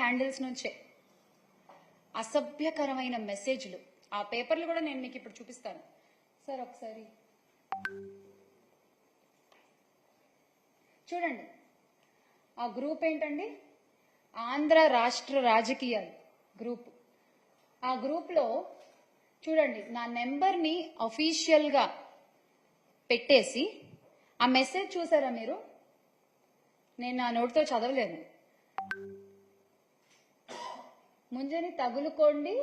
Handles నుంచే. అసభ్యకరమైన మెసేజ్లు. ఆ పేపర్లు కూడా నేను మీకు ఇప్పుడు చూపిస్తాను. సార్ ఒకసారి. చూడండి. ఆ గ్రూప్ ఏంటండి? ఆంధ్ర రాష్ట్ర రాజకీయాలు గ్రూప్. ఆ గ్రూప్లో చూడండి నా నెంబర్ని అఫీషియల్గా పెట్టేసి ఆ మెసేజ్ చూసారా మీరు? నేను నా నోటితో చదవలేను. ముంజని తగులుకోండి.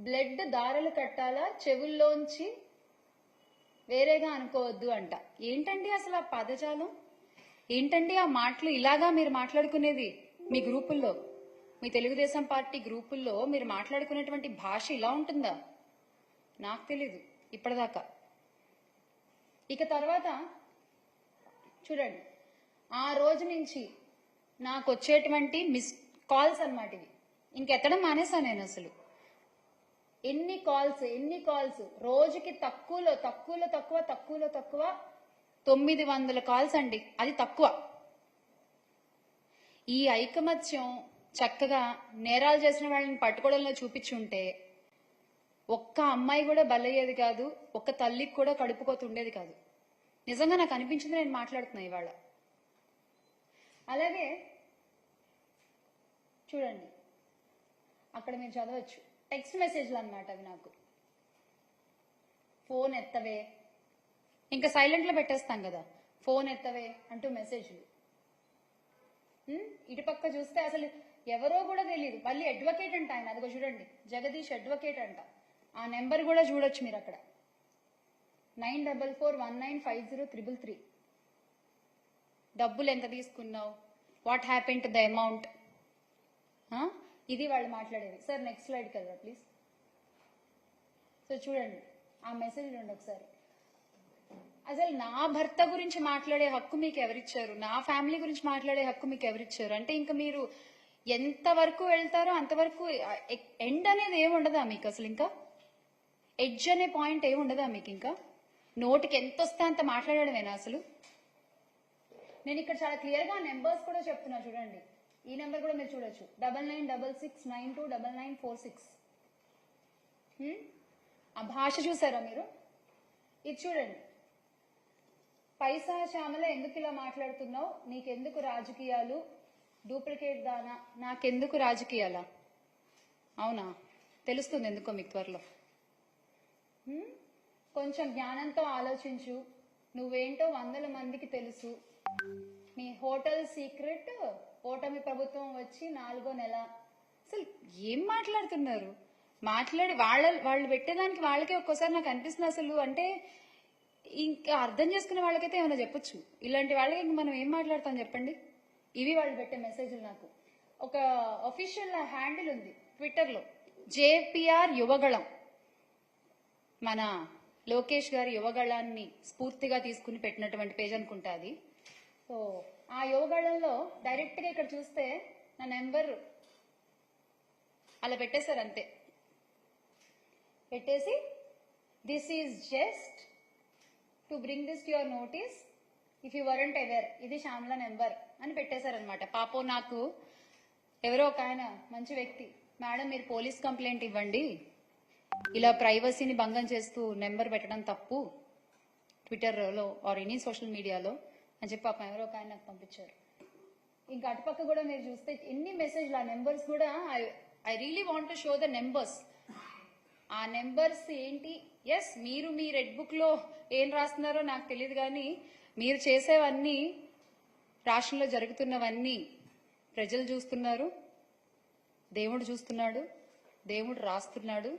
బ్లడ్ దారలు కట్టాలా? చెవుల్లోంచి వేరేగా అనుకోవద్దు అంట. ఏంటండి అసలు ఆ పదజాలం? ఏంటండి ఆ మాటలు? ఇలాగా మీరు మాట్లాడుకునేది మీ గ్రూపుల్లో మీ తెలుగుదేశం పార్టీ గ్రూపుల్లో మీరు మాట్లాడుకునేటువంటి భాష ఇలా ఉంటుందా? నాకు తెలీదు ఇప్పటిదాకా. ఇక తర్వాత చూడండి. ఆ రోజు నుంచి నాకు వచ్చేటువంటి మిస్ కాల్స్ అన్నమాట ఇవి. ఇంకెత్తడం మానేసా నేను అసలు. ఎన్ని కాల్స్ ఎన్ని కాల్స్ రోజుకి తక్కువలో తక్కువలో తక్కువ తక్కువలో తక్కువ తొమ్మిది వందల కాల్స్ అండి. అది తక్కువ. ఈ ఐకమత్యం చక్కగా నేరాలు చేసిన వాళ్ళని పట్టుకోవడంలో చూపించుంటే ఒక్క అమ్మాయి కూడా బలయ్యేది కాదు ఒక్క తల్లికి కూడా కడుపుకోతుండేది కాదు. నిజంగా నాకు అనిపించింది నేను మాట్లాడుతున్నా ఇవాళ. అలాగే చూడండి. అక్కడ మీరు చదవచ్చు. టెక్స్ట్ మెసేజ్లు అన్నమాట అవి నాకు. ఫోన్ ఎత్తవే. ఇంకా సైలెంట్లో పెట్టేస్తాం కదా. ఫోన్ ఎత్తవే అంటూ మెసేజ్లు ఇటుపక్క చూస్తే అసలు ఎవరో కూడా తెలియదు మళ్ళీ అడ్వకేట్ అంట ఆయన. అదిగో చూడండి. జగదీష్ అడ్వకేట్ అంట. ఆ నెంబర్ కూడా చూడొచ్చు మీరు అక్కడ. Nine double four one nine five zero triple three. డబ్బులు ఎంత తీసుకున్నావు? What happen to the amount ఇది వాళ్ళు మాట్లాడేది. సార్ నెక్స్ట్ స్లైడ్కి కదా ప్లీజ్ సో చూడండి ఆ మెసేజ్ రెండు ఒకసారి. అసలు నా భర్త గురించి మాట్లాడే హక్కు మీకు ఎవరిచ్చారు? నా ఫ్యామిలీ గురించి మాట్లాడే హక్కు మీకు ఎవరిచ్చారు? అంటే ఇంకా మీరు ఎంత వరకు వెళ్తారో అంతవరకు ఎండ్ అనేది ఏమి ఉండదా మీకు అసలు ఇంకా? ఎడ్జ్ అనే పాయింట్ ఏమి ఉండదా మీకు ఇంకా? నోటికి ఎంత వస్తే అంత మాట్లాడడమేనా అసలు? నేను ఇక్కడ చాలా క్లియర్గా నెంబర్స్ కూడా చెప్తున్నా చూడండి. ఈ నెంబర్ కూడా మీరు చూడొచ్చు. Double nine double six nine two double nine four six ఆ భాష చూసారా మీరు? ఇది చూడండి. పైసా శ్యామల ఎందుకు ఇలా మాట్లాడుతున్నావు? నీకెందుకు రాజకీయాలు? డూప్లికేట్ దానా? నాకెందుకు రాజకీయాలా? అవునా? తెలుస్తుంది ఎందుకో మీకు త్వరలో. Hmm? కొంచెం జ్ఞానంతో ఆలోచించు. నువ్వేంటో వందల మందికి తెలుసు. నీ హోటల్ సీక్రెట్ ఓటమి ప్రభుత్వం వచ్చి నాలుగో నెల. అసలు ఏం మాట్లాడుతున్నారు? మాట్లాడి వాళ్ళ వాళ్ళు పెట్టేదానికి వాళ్ళకే ఒక్కోసారి నాకు అనిపిస్తుంది అసలు. అంటే ఇంకా అర్థం చేసుకునే వాళ్ళకైతే ఏమైనా చెప్పొచ్చు? ఇలాంటి వాళ్ళకి మనం ఏం మాట్లాడతాం చెప్పండి? ఇవి వాళ్ళు పెట్టే మెసేజ్లు నాకు. ఒక అఫీషియల్ హ్యాండిల్ ఉంది ట్విట్టర్లో జేపీఆర్ యువగళం. మన లోకేష్ గారి యువగళాన్ని స్ఫూర్తిగా తీసుకుని పెట్టినటువంటి పేజ్ అనుకుంటా అది. సో ఆ యువగళంలో డైరెక్ట్గా ఇక్కడ చూస్తే నా నెంబర్ అలా పెట్టేశారు అంతే. పెట్టేసి this is just to bring this to your notice if you weren't ever ఇది శ్యామ్ల నెంబర్ అని పెట్టేశారనమాట. పాపం నాకు ఎవరో ఒక ఆయన మంచి వ్యక్తి. మేడం మీరు పోలీస్ కంప్లైంట్ ఇవ్వండి. ఇలా ప్రైవసీని భంగం చేస్తూ నెంబర్ పెట్టడం తప్పు. ట్విట్టర్లో ఆర్ ఎనీ సోషల్ మీడియాలో అని చెప్పి పాపం ఎవరో ఒక ఆయన నాకు పంపించారు. ఇంకా అటుపక్క కూడా మీరు చూస్తే ఎన్ని మెసేజ్లు ఆ నెంబర్స్ కూడా I really want to show the numbers ఆ నెంబర్స్ ఏంటి? ఎస్ మీరు మీ రెడ్ బుక్లో ఏం రాస్తున్నారో నాకు తెలియదు కానీ మీరు చేసేవన్నీ రాష్ట్రంలో జరుగుతున్నవన్నీ ప్రజలు చూస్తున్నారు దేవుడు చూస్తున్నాడు దేవుడు రాస్తున్నాడు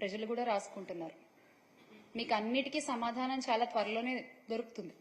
ప్రజలు కూడా రాసుకుంటున్నారు. మీకు అన్నిటికీ సమాధానం చాలా త్వరలోనే దొరుకుతుంది.